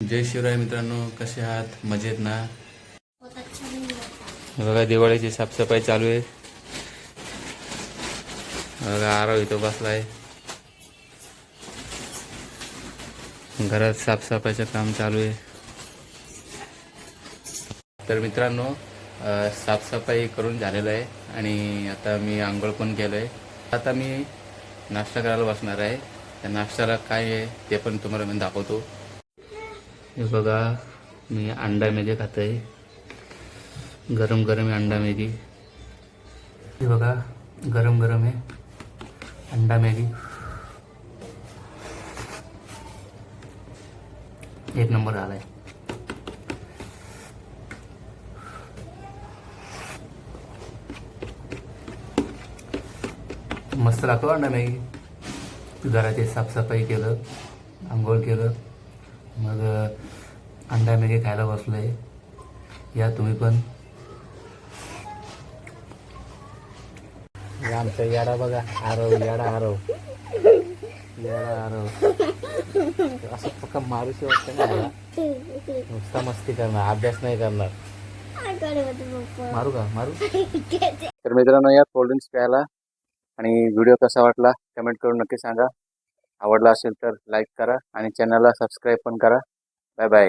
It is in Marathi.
जय शिवराय मित्रांनो कसे आहात? मजेत ना? हे। बघा दिवाळीची साफसफाई चालू आहे. बघा आरव इथं बसलाय. घरात साफसफाईचं काम चालू आहे. तर मित्रांनो साफसफाई करून झालेलं आहे आणि आता मी आंघोळ पण केलं आहे आता मी नाश्ता करायला बसणार आहे. त्या नाश्त्याला काय आहे ते पण तुम्हाला मी दाखवतो. हे बघा मी अंडा मेदी खात आहे गरम गरम आहे अंडा मॅगी हे बघा गरम गरम आहे अंडा मॅगी एक नंबर आलाय. मस्त लागतो अंडा मॅगी घराची साफसफाई केलं आंघोळ केलं. मग अंडा मॅगी खायला बसलोय या तुम्ही पण. आमचा याडा बघा आरव याडा आरव. याडा आरव. असं फक्त मारूशी वाटतं ना. नुसता मस्ती करणार अभ्यास नाही करणार. मारू का? मारू? तर मित्रांनो या कोल्ड्रिंक्स प्यायला आणि व्हिडिओ कसा वाटला कमेंट करून नक्की सांगा. आवडला असेल तर लाईक करा आणि चॅनलला सबस्क्राईब पण करा. Bye bye